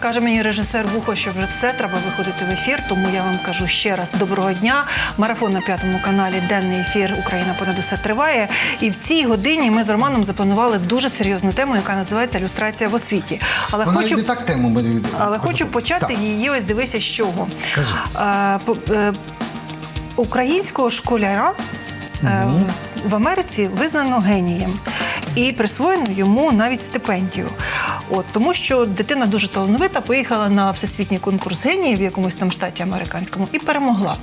Каже мені режисер Вухо, що вже все треба виходити в ефір. Тому я вам кажу ще раз доброго дня. Марафон на п'ятому каналі. Денний ефір Україна понад усе триває. І в цій годині ми з Романом запланували дуже серйозну тему, яка називається люстрація в освіті. Але Вона хочу і так тему ми але хочу почати Так. її. Ось дивися, з чого Кажи. Е, по- е, українського школяра. е, В Америці визнано генієм і присвоєно йому навіть стипендію. От тому, що дитина дуже талановита, поїхала на всесвітній конкурс геніїв в якомусь там штаті американському і перемогла.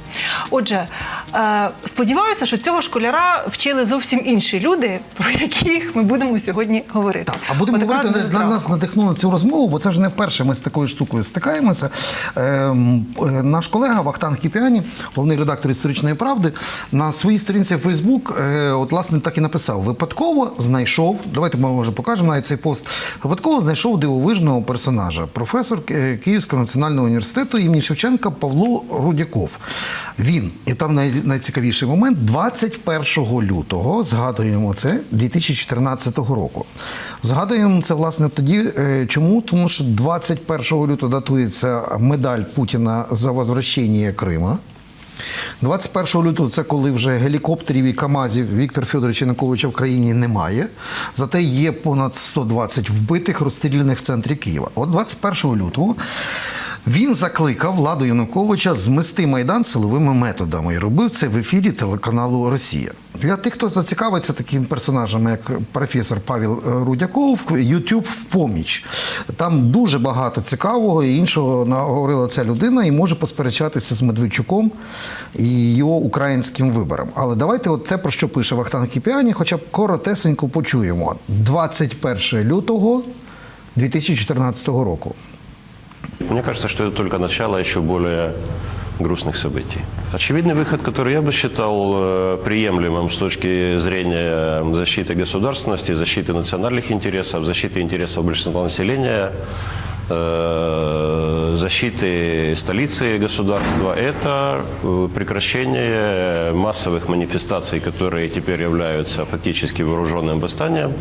Отже, е, сподіваюся, що цього школяра вчили зовсім інші люди, про яких ми будемо сьогодні говорити. Так, а будемо Отака говорити, для нас надихнула цю розмову, бо це ж не вперше ми з такою штукою стикаємося. Ем, е, наш колега Вахтанг Кіпіані, головний редактор історичної правди, на своїй сторінці в Фейсбук, е, от власне так і написав: випадково знайшов. Давайте ми може покажемо навіть цей пост. Випадково знайшов дивовижного персонажа, професор е, Київського національного університету імені Шевченка Павло Рудяков. Він, і там найцікавіший момент, 21 лютого, згадуємо це, 2014 року. Згадуємо це власне тоді. е, Чому? Тому що 21 лютого датується медаль Путіна за возвращення Крима. 21 лютого це коли вже гелікоптерів і КАМАЗів Віктора Федоровича Януковича в країні немає. Зате є понад 120 вбитих, розстріляних в центрі Києва. От 21 лютого він закликав владу Януковича змести майдан силовими методами і робив це в ефірі телеканалу Росія. Для тих, хто зацікавиться такими персонажами, як професор Павел е, Рудяков, YouTube в поміч. Там дуже багато цікавого і іншого наговорила ця людина і може посперечатися з Медведчуком і його українським вибором. Але давайте от те, про що пише Вахтанг Кіпіані, хоча б коротесенько почуємо. 21 лютого 2014 року. Мне кажется, что это только начало еще более грустных событий. Очевидный выход, который я бы считал э, приемлемым с точки зрения защиты государственности, защиты национальных интересов, защиты интересов большинства населения, э, защиты столицы государства, это э, прекращение массовых манифестаций, которые теперь являются фактически вооруженным восстанием,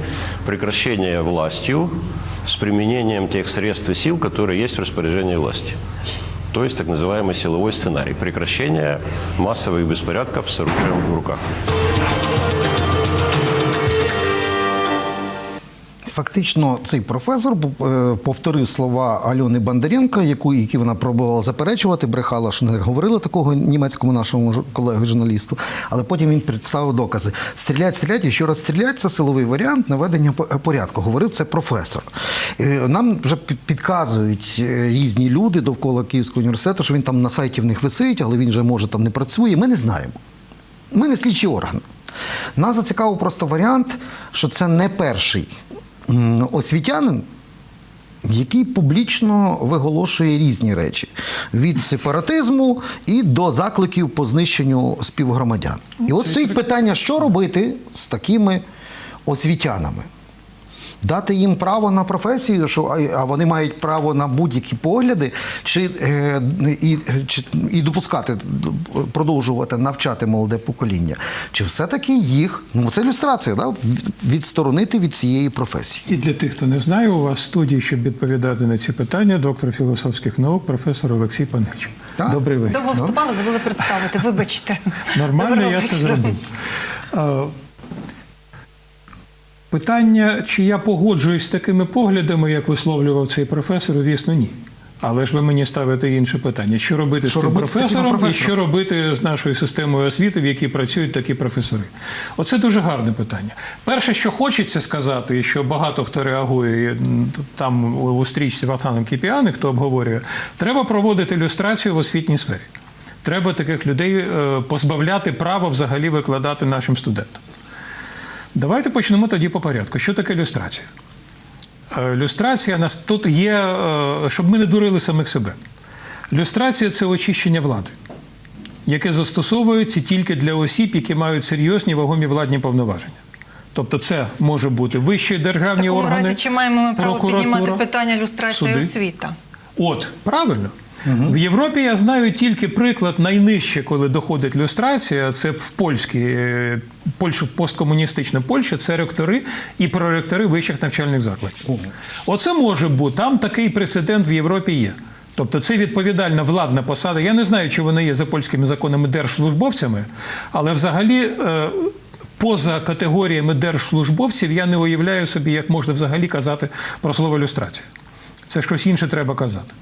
прекращение властью с применением тех средств и сил, которые есть в распоряжении власти. То есть так называемый силовой сценарий. Прекращение массовых беспорядков с оружием в руках. Фактично, цей професор е, повторив слова Альони Бондаренко, яку які вона пробувала заперечувати, брехала, що не говорила такого німецькому нашому колеги журналісту. Але потім він представив докази: стрілять, стрілять, і ще раз стрілять це силовий варіант наведення порядку. Говорив це професор. Е, Нам вже підказують е, різні люди довкола Київського університету, що він там на сайті в них висить, але він вже може там не працює. Ми не знаємо. Ми не слідчий орган. Нас зацікавив просто варіант, що це не перший освітянин, який публічно виголошує різні речі: від сепаратизму і до закликів по знищенню співгромадян. І от стоїть питання, що робити з такими освітянами. Дати їм право на професію, що а- вони мають право на будь-які погляди, чи, е, і, чи і допускати, продовжувати навчати молоде покоління, чи все-таки їх, ну це ілюстрація, да, відсторонити від цієї професії. І для тих, хто не знає, у вас в студії, щоб відповідати на ці питання, доктор філософських наук, професор Олексій Панич. Так. Добрий вечір. Довго вступали, забули представити. Вибачте. Нормально, Доброго я це зробив. Питання, чи я погоджуюсь з такими поглядами, як висловлював цей професор, звісно, ні. Але ж ви мені ставите інше питання: що робити Що з цим робити такими професором, і що робити з нашою системою освіти, в якій працюють такі професори? Оце дуже гарне питання. Перше, що хочеться сказати, і що багато хто реагує там у стрічці Вахтаном Кіпіани, хто обговорює, треба проводити ілюстрацію в освітній сфері. Треба таких людей е, позбавляти права взагалі викладати нашим студентам. Давайте почнемо тоді по порядку. Що таке люстрація? Е, Люстрація нас тут є, е, щоб ми не дурили самих себе. Люстрація це очищення влади, яке застосовується тільки для осіб, які мають серйозні вагомі владні повноваження. Тобто, це може бути вищі В державні такому органи, разі, чи маємо ми право піднімати питання люстрації суди. освіта? От, правильно. В Європі я знаю тільки приклад найнижче, коли доходить люстрація. Це в польській е, Польщу, посткомуністична Польща, це ректори і проректори вищих навчальних закладів. Оце може бути. Там такий прецедент в Європі є. Тобто це відповідальна владна посада. Я не знаю, чи вони є за польськими законами держслужбовцями, але взагалі. е, Поза категоріями держслужбовців я не уявляю собі, як можна взагалі казати про слово люстрація. Це щось інше треба казати.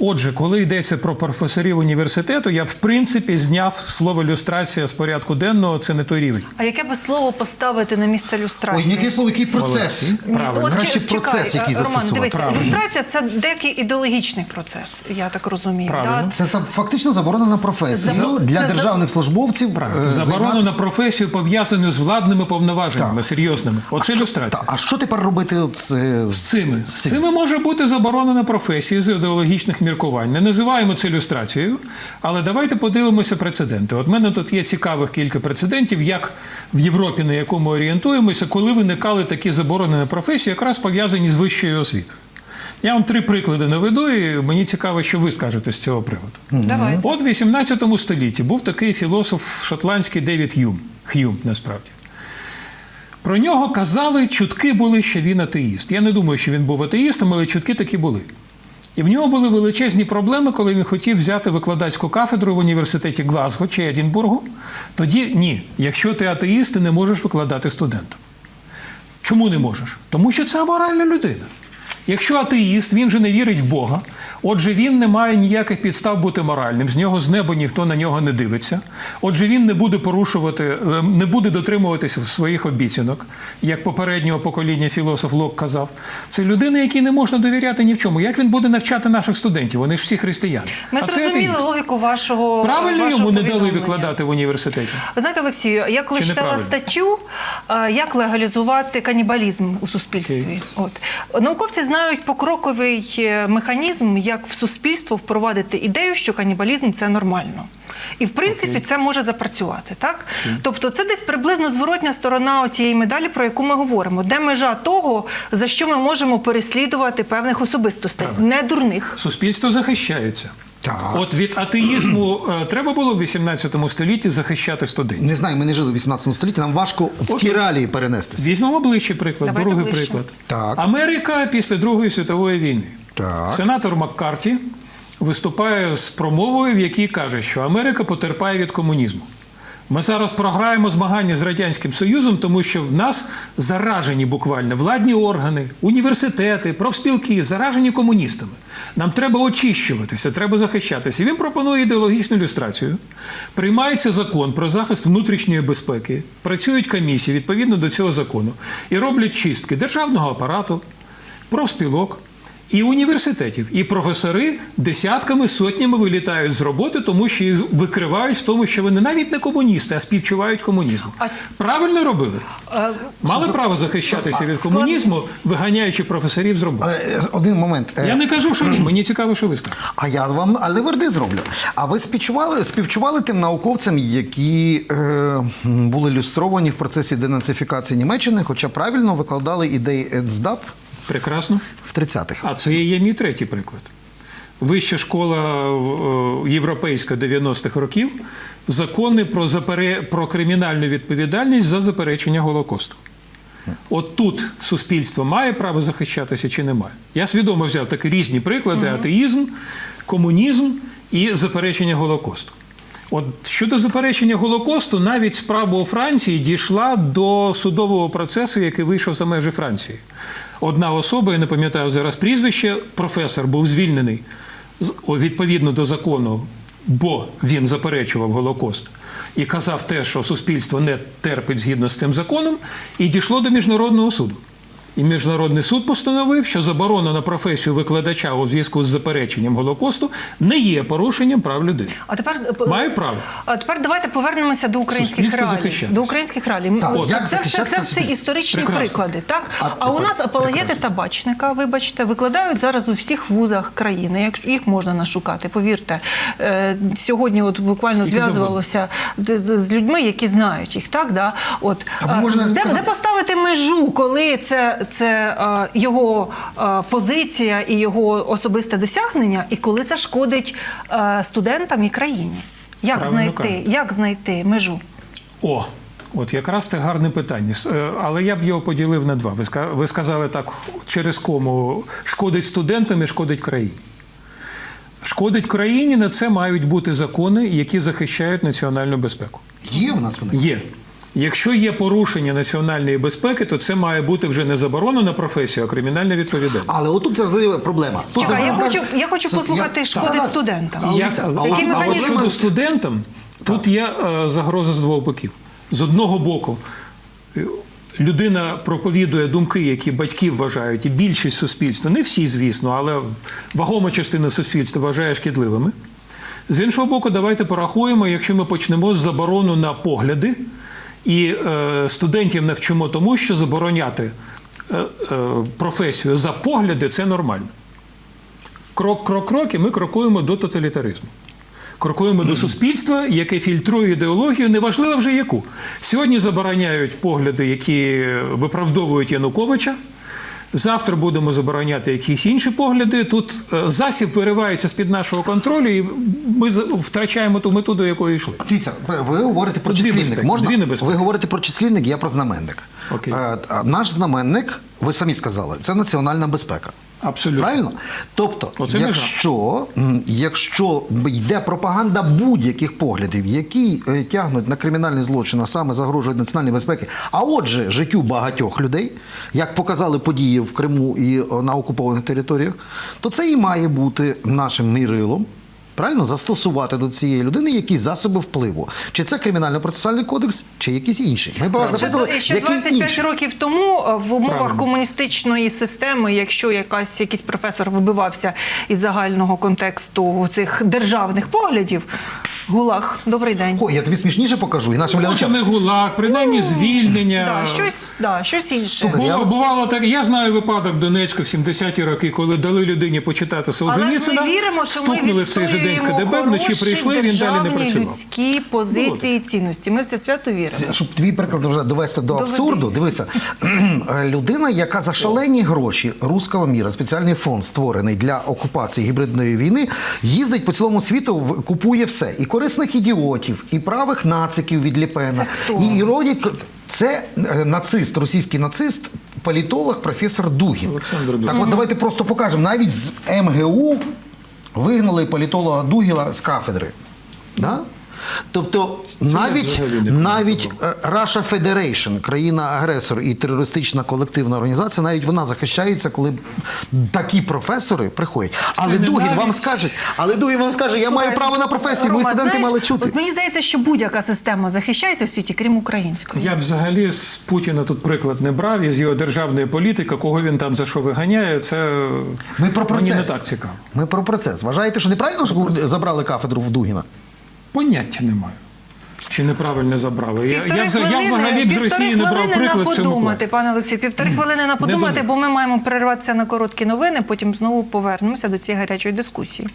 Отже, коли йдеться про професорів університету, я б в принципі зняв слово люстрація з порядку денного, це не той рівень. А яке би слово поставити на місце Ой, люстрації? яке слово, який процес? Правильно. От, Краще чекай, процес, який Роман, застосувати. дивися, Правильно. ілюстрація це деякий ідеологічний процес, я так розумію. Правильно. Да? Це фактично заборонена професія Забо- для це за- державних службовців. Правильно. е, Заборону займати- на професію пов'язану з владними повноваженнями, Так. серйозними. Оце люстрація. Та, а що тепер робити от з, з З цими. З цими може бути заборонена професія з ідеологічних міркувань. Не називаємо це люстрацією, але давайте подивимося прецеденти. От в мене тут є цікавих кілька прецедентів, як в Європі, на якому орієнтуємося, коли виникали такі заборонені професії, якраз пов'язані з вищою освітою. Я вам три приклади наведу, і мені цікаво, що ви скажете з цього приводу. Давай. От в 18 столітті був такий філософ шотландський Девід Х'юм. Х'юм, насправді. Про нього казали, чутки були, що він атеїст. Я не думаю, що він був атеїстом, але чутки такі були. І в нього були величезні проблеми, коли він хотів взяти викладацьку кафедру в університеті Глазго чи Едінбургу. Тоді ні, якщо ти атеїст, ти не можеш викладати студентам. Чому не можеш? Тому що це аморальна людина. Якщо атеїст, він же не вірить в Бога, отже, він не має ніяких підстав бути моральним, з нього з неба ніхто на нього не дивиться. Отже, він не буде порушувати, е, не буде дотримуватися своїх обіцянок, як попереднього покоління філософ Лок казав. Це людина, якій не можна довіряти ні в чому. Як він буде навчати наших студентів? Вони ж всі християни. Ми зрозуміли логіку вашого Правильно вашого йому не дали викладати в університеті. Ви знаєте, Олексію, я коли читала статтю, е, як легалізувати канібалізм у суспільстві. От науковці знають покроковий е, механізм, як в суспільство впровадити ідею, що канібалізм це нормально. І в принципі це може запрацювати, так? Тобто це десь приблизно зворотня сторона тієї медалі, про яку ми говоримо, де межа того, за що ми можемо переслідувати певних особистостей, не дурних. Суспільство захищається. Так. От від атеїзму е, треба було в 18 столітті захищати студентів. Не знаю, ми не жили в 18 столітті, нам важко в ті реалії перенестися. Візьмемо ближчий приклад, Давайте другий ближче. приклад. Так. Америка після Другої світової війни. Так. Сенатор Маккарті виступає з промовою, в якій каже, що Америка потерпає від комунізму. Ми зараз програємо змагання з Радянським Союзом, тому що в нас заражені буквально владні органи, університети, профспілки заражені комуністами. Нам треба очищуватися, треба захищатися. Він пропонує ідеологічну ілюстрацію. Приймається закон про захист внутрішньої безпеки, працюють комісії відповідно до цього закону і роблять чистки державного апарату, профспілок. І університетів, і професори десятками, сотнями вилітають з роботи, тому що їх викривають в тому, що вони навіть не комуністи, а співчувають комунізму. Правильно робили? Мали право захищатися від комунізму, виганяючи професорів з роботи. Е, Один момент. Е, Я не кажу, що ні. Мені цікаво, що ви скажете. А я вам алеверди зроблю. А ви співчували, співчували тим науковцям, які е, були люстровані в процесі денацифікації Німеччини, хоча правильно викладали ідеї ЕЦДАП Прекрасно. В 30-х. А це є мій третій приклад. Вища школа е, європейська 90-х років, закони про, запере... про кримінальну відповідальність за заперечення Голокосту. От тут суспільство має право захищатися чи не має. Я свідомо взяв такі різні приклади: атеїзм, комунізм і заперечення Голокосту. От щодо заперечення Голокосту, навіть справа у Франції дійшла до судового процесу, який вийшов за межі Франції. Одна особа, я не пам'ятаю зараз прізвище, професор був звільнений відповідно до закону, бо він заперечував Голокост і казав те, що суспільство не терпить згідно з цим законом, і дійшло до міжнародного суду. І міжнародний суд постановив, що заборона на професію викладача у зв'язку з запереченням Голокосту не є порушенням прав людини. А тепер е, Має право. А тепер давайте повернемося до українських Суспільство реалій. До українських реалій. Так, От, як це все, це все історичні Прекрасно. приклади. Так? А А, у нас апологети прекрасно. табачника, вибачте, викладають зараз у всіх вузах країни. Якщо їх можна нашукати, повірте. Е, сьогодні от буквально Скільки зв'язувалося з, з- з людьми, які знають їх. Так? Да? От, а, можна де, де поставити межу, коли це це е, його е, позиція і його особисте досягнення, і коли це шкодить е, студентам і країні? Як Правильно знайти, як знайти межу? О, от якраз це гарне питання. Е, Але я б його поділив на два. Ви сказали так, через кому шкодить студентам і шкодить країні. Шкодить країні, на це мають бути закони, які захищають національну безпеку. Є в нас вони? Є. Якщо є порушення національної безпеки, то це має бути вже не заборона на професію, а кримінальна відповідальність. Але отут завжди проблема. Тут Чекай, я хочу, я хочу послухати Так. студентам. От- а от щодо студентам, тут є е, загроза з двох боків. З одного боку, е, людина проповідує думки, які батьки вважають, і більшість суспільства, не всі, звісно, але вагома частина суспільства вважає шкідливими. З іншого боку, давайте порахуємо, якщо ми почнемо з заборону на погляди, і е, студентів навчимо тому, що забороняти е, е, професію за погляди це нормально. Крок, крок, крок, і ми крокуємо до тоталітаризму. Крокуємо до суспільства, яке фільтрує ідеологію, неважливо вже яку. Сьогодні забороняють погляди, які виправдовують Януковича. Завтра будемо забороняти якісь інші погляди. Тут е, засіб виривається з-під нашого контролю, і ми втрачаємо ту мету, до якої йшли. Дивіться, ви говорите про Дві числівник. безпеки, Можна? дві небезпеки. Ви говорите про числівник, я про знаменник. Окей. Е, Наш знаменник, ви самі сказали, це національна безпека. Абсолютно. Правильно? Тобто, Оце якщо, якщо йде пропаганда будь-яких поглядів, які е, тягнуть на кримінальний злочин, а саме загрожують національній безпеці, а отже, життю багатьох людей, як показали події в Криму і на окупованих територіях, то це і має бути нашим мірилом. Правильно застосувати до цієї людини якісь засоби впливу. Чи це кримінально-процесуальний кодекс, чи якісь інші. Ми б вас запитали, ще 25 інші. років тому е, в умовах Правильно. комуністичної системи, якщо якась якийсь професор вибивався із загального контексту цих державних поглядів, гулаг, добрий день. О, я тобі смішніше покажу і нашим Може, глядачам. не гулаг, принаймні звільнення. Да, щось, да, щось інше. Слухай, Було, Я- бувало так. Я знаю випадок в Донецьку в 70-ті роки, коли дали людині почитати Але ж Солженіцина, ми віримо, що ми стукнули в цей же день в відстоюємо КДБ, вночі хороші прийшли, він далі не державні працював. людські позиції і цінності. Ми в це свято віримо. Щоб твій приклад вже довести до Доведи. абсурду, дивися, людина, яка за шалені гроші руського міра, спеціальний фонд створений для окупації гібридної війни, їздить по цілому світу, в- купує все. І корисних ідіотів, і правих нациків від Ліпена. Це хто? І, родять. Це е, нацист, російський нацист, політолог, професор Дугін. Олександр Дугін. Так от давайте просто покажемо. Навіть з МГУ вигнали політолога Дугіла з кафедри. Да? Тобто навіть, навіть е, Russia Federation, країна-агресор і терористична колективна організація, навіть вона захищається, коли такі професори приходять. але Дугін вам скаже, але Дугін вам скаже, я маю право на професію, мої студенти мали чути. От мені здається, що будь-яка система захищається в світі, крім української. Я б взагалі з Путіна тут приклад не брав із його державної політики, кого він там за що виганяє, це Ми про процес. мені не так цікаво. Ми про процес. Вважаєте, що неправильно що забрали кафедру в Дугіна? Поняття не маю. Чи неправильно забрали? Я, я, хвилини, я взагалі б з Росії не брав приклад на подумати, пане Олексію. Півтори хвилини на подумати, бо ми маємо перерватися на короткі новини, потім знову повернемося до цієї гарячої дискусії.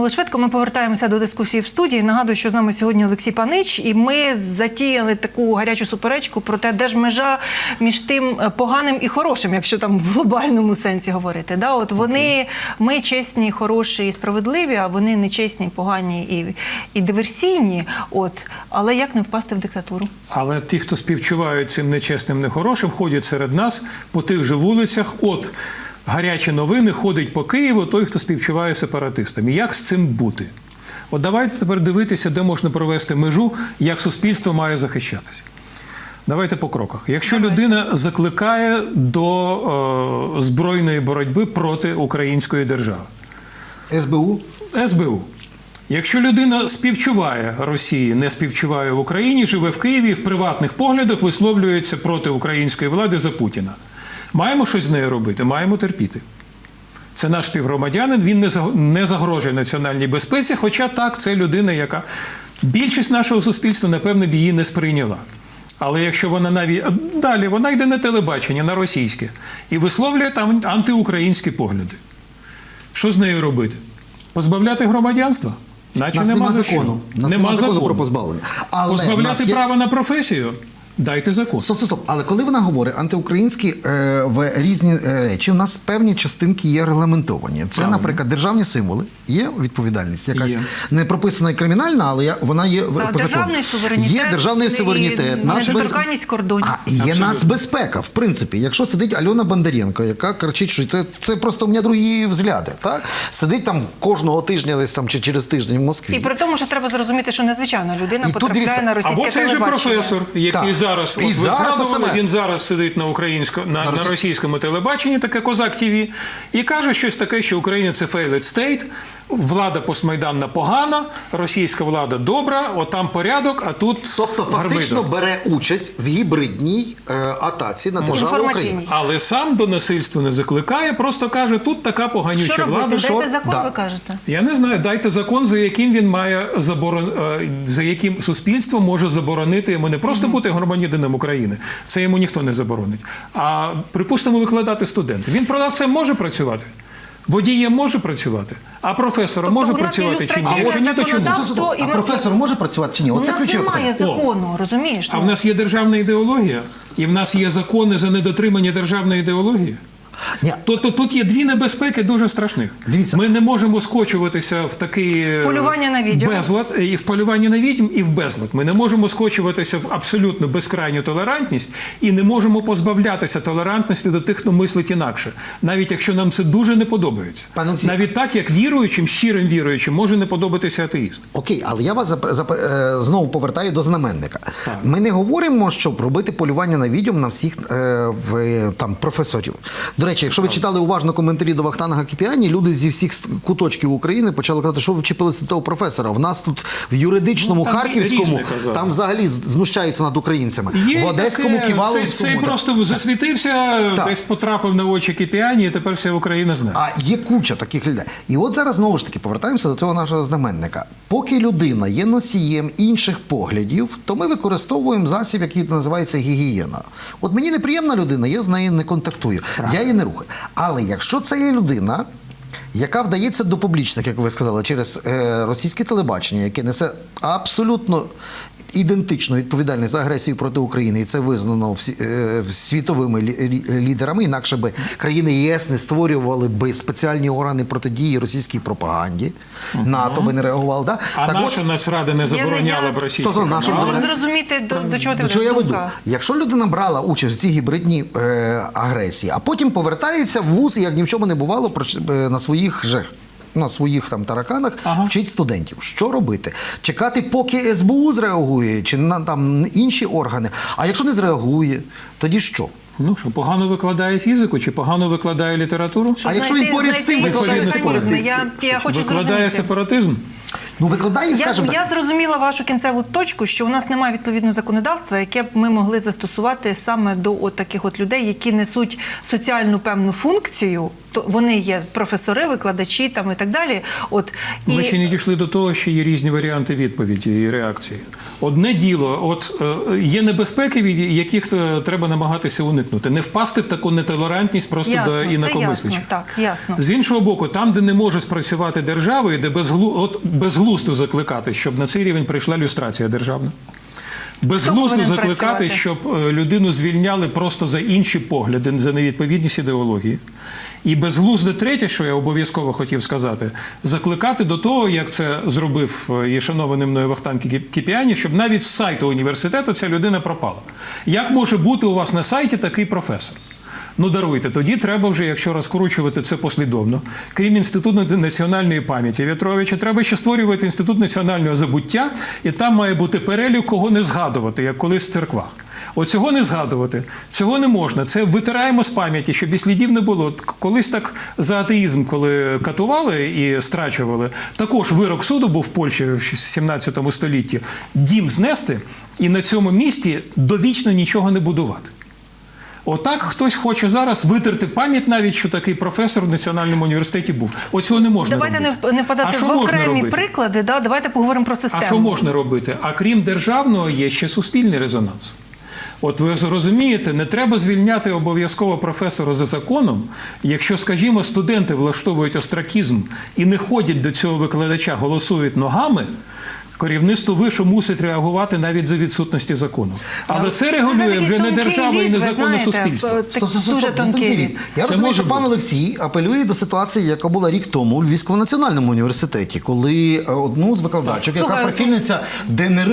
Минули швидко. Ми повертаємося до дискусії в студії. Нагадую, що з нами сьогодні Олексій Панич, і ми затіяли таку гарячу суперечку про те, де ж межа між тим поганим і хорошим, якщо там в глобальному сенсі говорити. Да, от вони ми чесні, хороші і справедливі, а вони нечесні, погані і, і диверсійні. От але як не впасти в диктатуру? Але ті, хто співчувають цим нечесним, нехорошим, ходять серед нас по тих же вулицях. От гарячі новини ходить по Києву той, хто співчуває сепаратистам. І як з цим бути? От давайте тепер дивитися, де можна провести межу, як суспільство має захищатися. Давайте по кроках. Якщо людина закликає до е, збройної боротьби проти української держави, СБУ? СБУ. Якщо людина співчуває Росії, не співчуває в Україні, живе в Києві і в приватних поглядах висловлюється проти української влади за Путіна. Маємо щось з нею робити, маємо терпіти. Це наш співгромадянин, він не заг- не загрожує національній безпеці, хоча так, це людина, яка більшість нашого суспільства, напевне, б її не сприйняла. Але якщо вона навіть далі вона йде на телебачення, на російське, і висловлює там антиукраїнські погляди. Що з нею робити? Позбавляти громадянства? Наче нас нема закону. Нас нема закону про позбавлення. Але Позбавляти нас є- права на професію? Дайте закон. Стоп, стоп, стоп. Але коли вона говорить антиукраїнські е, в різні е, речі, у нас певні частинки є регламентовані. Це, Правильно. наприклад, державні символи. Є відповідальність, якась Є. не прописана і кримінальна, але я, вона є по закону. державний суверенітет Є державний суверенітет, недоторканність кордонів. А є Абсолютно. нацбезпека. В принципі, якщо сидить Альона Бондаренко, яка кричить, що це, це просто у мене другі взгляди. Так? Сидить там кожного тижня, десь там чи через тиждень в Москві. І при тому, що треба зрозуміти, що незвичайна людина І потрапляє дивіться, на російське Або цей же професор, який Так. Зараз, І от зараз згадували, саме. він зараз сидить на українсько на, на, російсь- російському телебаченні, таке Козак ТВ, і каже щось таке, що Україна це failed state, влада постмайданна погана, російська влада добра, от там порядок, а тут Тобто фактично гарбидо. бере участь в гібридній е, атаці на державу України. Але сам до насильства не закликає, просто каже, тут така поганюча Що робити? влада. що- Дайте закон, Да. ви кажете. Я не знаю, дайте закон, за яким він має заборон... е, за яким суспільство може заборонити йому не просто бути громадянином України. Це йому ніхто не заборонить. А припустимо, викладати студенти. Він продавцем може працювати. Водієм може працювати, а професором Тобто може працювати чи ні? А Якщо ні, то чому? А професор може працювати чи ні? У Оце нас ключове немає питання. закону, розумієш? А в нас є державна ідеологія, і в нас є закони за недотримання державної ідеології. Ні. Тобто тут є дві небезпеки дуже страшних. Дивіться. Ми не можемо скочуватися в такий е, Полювання на відьом. безлад і в полюванні на відьм, і в безлад. Ми не можемо скочуватися в абсолютно безкрайню толерантність і не можемо позбавлятися толерантності до тих, хто мислить інакше, навіть якщо нам це дуже не подобається. Пане Олексій, Навіть так, як віруючим, щирим віруючим, може не подобатися атеїст. Окей, але я вас зап- зап- е, знову повертаю до знаменника. Так. Ми не говоримо, щоб робити полювання на відьом на всіх е, в, там, професорів. До речі, якщо ви читали уважно коментарі до Вахтанга Кіпіані, люди зі всіх куточків України почали казати, що ви вчепилися до того професора. В нас тут в юридичному Ну, там Харківському там взагалі знущаються над українцями. Є в Одеському таке, Ківаловському. Цей, так. просто засвітився, Так. десь потрапив на очі Кипіані, і тепер вся Україна знає. А є куча таких людей. І от зараз знову ж таки повертаємося до цього нашого знаменника. Поки людина є носієм інших поглядів, то ми використовуємо засіб, який називається гігієна. От мені неприємна людина, я з нею не контактую, я її не рухає. Але якщо це є людина. Яка вдається до публічних, як ви сказали, через е, російське телебачення, яке несе абсолютно ідентичну відповідальність за агресію проти України, і це визнано всі, е, світовими лі- лі- лідерами. Інакше би країни ЄС не створювали би спеціальні органи протидії російській пропаганді. НАТО би не реагувало. Да? А так наша от, Нацрада не забороняла б стоп, наша Щоб зрозуміти, до, до чого ти до чого я веду? Якщо людина брала участь в цій гібридній е, агресії, а потім повертається в вуз, як ні в чому не бувало, е, на своїх же. На своїх там тараканах Ага. вчить студентів. Що робити? Чекати, поки СБУ зреагує, чи на там інші органи. А якщо не зреагує, тоді що? Ну що, погано викладає фізику чи погано викладає літературу? А якщо він поряд з тим викладає сепаратизм? Я, я хочу викладає зрозуміти. сепаратизм? Ну викладає, Я, скажімо я так. зрозуміла вашу кінцеву точку, що у нас немає відповідного законодавства, яке б ми могли застосувати саме до от таких от людей, які несуть соціальну певну функцію. То вони є професори, викладачі там і так далі. От Ми ще не дійшли до того, що є різні варіанти відповіді і реакції. Одне діло, от е, є небезпеки, від яких е, треба намагатися уникнути. Не впасти в таку нетолерантність просто ясно, до ясно, так, ясно. З іншого боку, там, де не може спрацювати держава, і де безглу... от безглуздо закликати, щоб на цей рівень прийшла люстрація державна. Безглуздо закликати, працювати? щоб е, людину звільняли просто за інші погляди, за невідповідність ідеології. І безглузде третє, що я обов'язково хотів сказати, закликати до того, як це зробив е, і шанований мною Вахтан Кіпіані, щоб навіть з сайту університету ця людина пропала. Як може бути у вас на сайті такий професор? Ну, даруйте, тоді треба вже, якщо розкручувати це послідовно, крім інституту національної пам'яті В'ятровича, треба ще створювати інститут національного забуття, і там має бути перелік, кого не згадувати, як колись в церквах. Оцього не згадувати, цього не можна. Це витираємо з пам'яті, щоб і слідів не було. Колись так за атеїзм, коли катували і страчували, також вирок суду був в Польщі в 17 столітті. Дім знести і на цьому місці довічно нічого не будувати. Отак хтось хоче зараз витерти пам'ять навіть, що такий професор в національному університеті був. Оцього не можна Давайте робити. не, не впадати а в окремі приклади. Да? Давайте поговоримо про систему. А що можна робити? А крім державного, є ще суспільний резонанс. От ви зрозумієте, не треба звільняти обов'язково професора за законом, якщо, скажімо, студенти влаштовують остракізм і не ходять до цього викладача, голосують ногами. Керівництво вишу мусить реагувати навіть за відсутності закону. Але це регулює вже не держава і не законне суспільство. Так, Стоп, дуже тонкий. Я Це розумію, що пан. Олексій апелює до ситуації, яка була рік тому у Львівському національному університеті, коли е, одну з викладачок, яка Слухай, прихильниця ДНР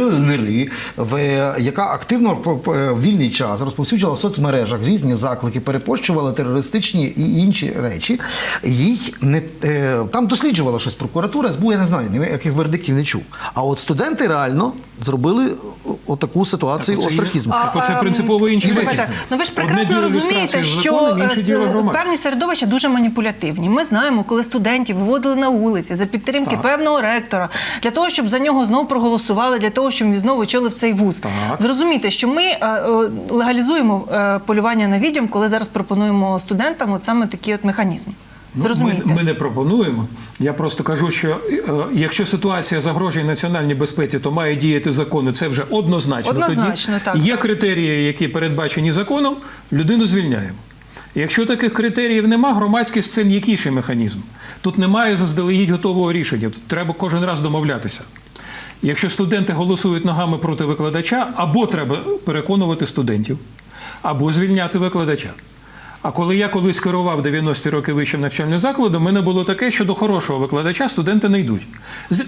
яка активно в вільний час розповсюджувала в соцмережах різні заклики, перепощувала терористичні і інші речі. Їй не е, там досліджувала щось прокуратура, СБУ, я не знаю, ніяких вердиктів не чув. А от студенти реально зробили отаку ситуацію остракізму. Так, оце А, принципово інші речі. Ну ви ж прекрасно розумієте, що е, діло певні середовища дуже маніпулятивні. Ми знаємо, коли студентів виводили на вулиці за підтримки Так. певного ректора для того, щоб за нього знову проголосували, для того, щоб він знову очолив цей вуз. Так. Зрозумійте, що ми е, е, легалізуємо полювання на відьом, коли зараз пропонуємо студентам от саме такий от механізм. Ну, Ми, ми не пропонуємо. Я просто кажу, що е, якщо ситуація загрожує національній безпеці, то має діяти закони. Це вже однозначно. Однозначно, Тоді так. є критерії, які передбачені законом, людину звільняємо. Якщо таких критеріїв нема, громадськість це м'якіший механізм. Тут немає заздалегідь готового рішення. Тут треба кожен раз домовлятися. Якщо студенти голосують ногами проти викладача, або треба переконувати студентів, або звільняти викладача. А коли я колись керував 90-ті роки вищим навчальним закладом, в мене було таке, що до хорошого викладача студенти не йдуть.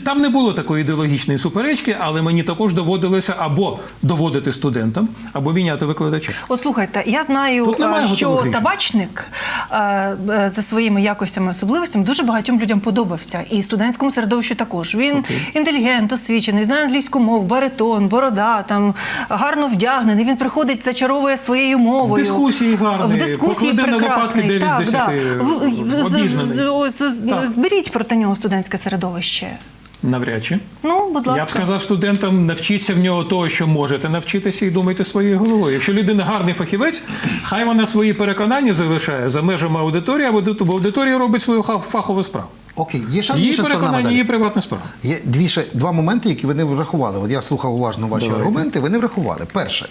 Там не було такої ідеологічної суперечки, але мені також доводилося або доводити студентам, або міняти викладача. От слухайте, я знаю, е, що табачник е, е, за своїми якостями особливостями дуже багатьом людям подобався. І студентському середовищу також. Він Окей. інтелігент, освічений, знає англійську мову, баритон, борода, там гарно вдягнений. Він приходить, зачаровує своєю мовою. В дискусії гарний, в дискусії лопатки прекрасний. 9 з 10, да. В- в- з- обізнаний. з- з- Так. Зберіть проти нього студентське середовище. Навряд чи. Ну, будь ласка. Я б сказав студентам, навчіться в нього того, що можете навчитися, і думайте своєю головою. Якщо людина гарний фахівець, хай вона свої переконання залишає за межами аудиторії, або в аудиторії робить свою фахову справу. Окей, є ще Її переконання, її приватна справа. Є дві ще два моменти, які ви не врахували. От я слухав уважно ваші Давайте. аргументи. Ви не врахували. Перше,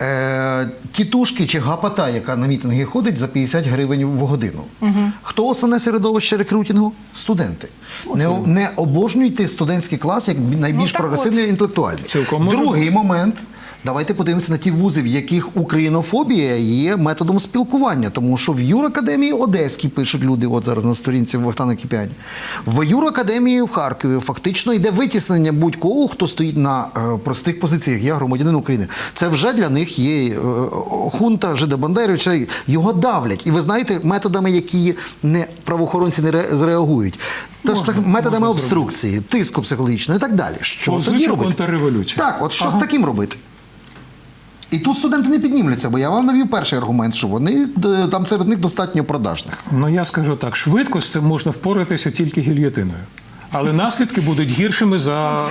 е, тітушки чи гапата, яка на мітинги ходить за 50 гривень в годину. Хто основне середовище рекрутингу? Студенти. Не, не обожнюйте студентський клас як найбільш ну, прогресивний інтелектуальний. Другий момент. Давайте подивимося на ті вузи, в яких українофобія є методом спілкування, тому що в Юракадемії Одеській пишуть люди, от зараз на сторінці в Вахтана Кип'яні. В Юракадемії в Харкові фактично йде витіснення будь-кого, хто стоїть на е, простих позиціях. Я громадянин України. Це вже для них є е, хунта Жида Бандерівича. Його давлять. І ви знаєте, методами, які не правоохоронці не ре- зреагують. Тож так методами обструкції, тиску психологічного і так далі. Що Повзуча тоді робити? контрреволюція. Так, от що Ага. з таким робити? І тут студенти не піднімляться, бо я вам навів перший аргумент, що вони е, там серед них достатньо продажних. Ну я скажу так: швидко з цим можна впоратися тільки гільйотиною. Але наслідки будуть гіршими за.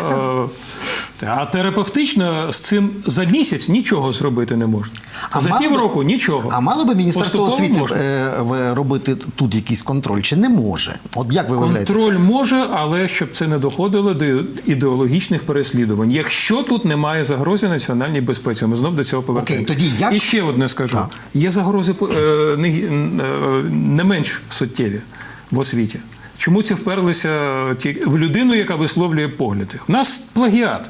А терапевтично з цим за місяць нічого зробити не можна. А за півроку нічого. А мало би Міністерство Поступово освіти можна. е, робити тут якийсь контроль, чи не може? От як ви виявляєте? Контроль може, але щоб це не доходило до ідеологічних переслідувань. Якщо тут немає загрози національній безпеці, ми знов до цього повертаємося. тоді як- І ще одне скажу: Так. є загрози е, не, е, не менш суттєві в освіті. Чому ці вперлися в людину, яка висловлює погляди? У нас плагіат.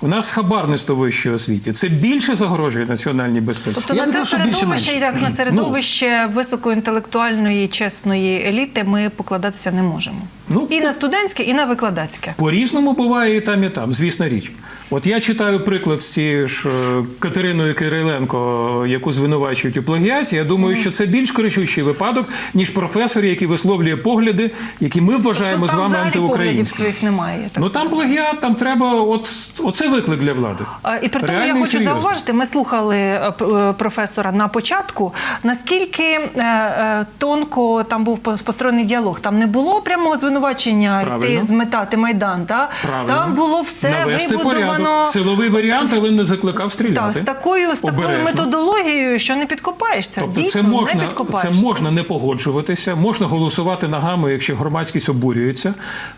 У нас хабарництво в вищій освіті. Це більше загрожує національній безпеці. Тобто Я на це середовище, і так, на середовище високоінтелектуальної, чесної еліти ми покладатися не можемо. Ну, і на студентське, і на викладацьке. По-різному буває і там, і там, звісна річ. От я читаю приклад з цією ж е, Катериною Кириленко, яку звинувачують у плагіаті. Я думаю, що це більш кричущий випадок, ніж професор, який висловлює погляди, які ми вважаємо Тобто з вами антиукраїнськими. своїх немає. так Ну там плагіат, там треба, от оце виклик для влади. І при тому я хочу зауважити, ми слухали е, е, професора на початку, наскільки е, тонко там був построєний діалог. Там не було прямого звинувачення Правильно. йти зметати майдан. Та Правильно. там було все Навести вибудовано. порядок. Силовий варіант, але не закликав стріляти. Так, з такою, з такою Обережно. методологією, що не підкопаєшся. Тобто Дійсно, це можна, не це можна не погоджуватися, можна голосувати ногами, якщо громадськість обурюється.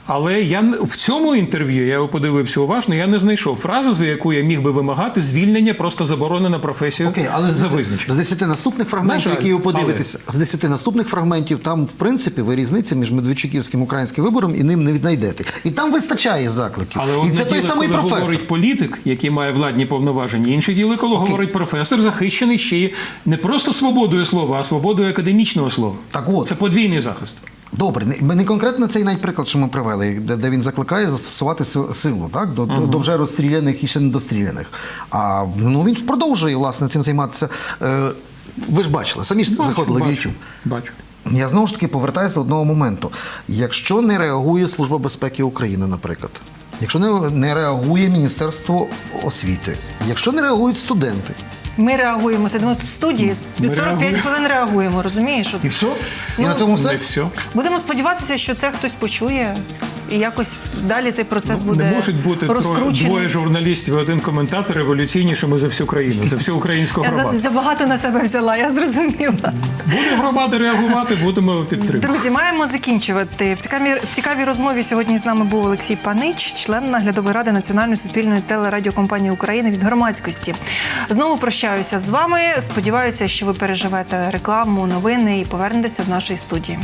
Але я в цьому інтерв'ю я його подивився уважно. Я не знайшов фрази, за яку я міг би вимагати звільнення, просто заборонена професія Окей, але за з, визначенням. з 10 наступних фрагментів, які ви подивитеся, з 10 наступних фрагментів, там, в принципі, ви різниця між Медведчуківським українським вибором і ним не віднайдете. І там вистачає закликів. Але і це той самий коли професор. говорить політик, який має владні повноваження, інше діло, коли говорить професор, захищений ще й не просто свободою слова, а свободою академічного слова. Так от. Це подвійний захист. Добре, не, не конкретно цей навіть приклад, що ми привели, де, де він закликає застосувати силу, так до, до вже розстріляних і ще недостріляних. А ну він продовжує власне цим займатися. Е, ви ж бачили, самі ж заходили в бачу, YouTube. бачу. Я знову ж таки повертаюся до одного моменту. Якщо не реагує Служба безпеки України, наприклад, якщо не, не реагує Міністерство освіти, якщо не реагують студенти, Ми реагуємо, сидимо в студії, Ми 45 реагуємо. хвилин реагуємо, розумієш? І все, і Ну, на цьому все. Не все. Будемо сподіватися, що це хтось почує і якось далі цей процес буде Ну, не можуть бути троє, двоє журналістів і один коментатор революційнішими за всю країну, за всю українську громаду. за- забагато на себе взяла, я зрозуміла. Буде громада реагувати, будемо підтримувати. Друзі, маємо закінчувати. В цікавій, в цікавій розмові сьогодні з нами був Олексій Панич, член наглядової ради Національної суспільної телерадіокомпанії України від громадськості. Знову прощаюся з вами. Сподіваюся, що ви переживете рекламу, новини і повернетеся до нашої студії.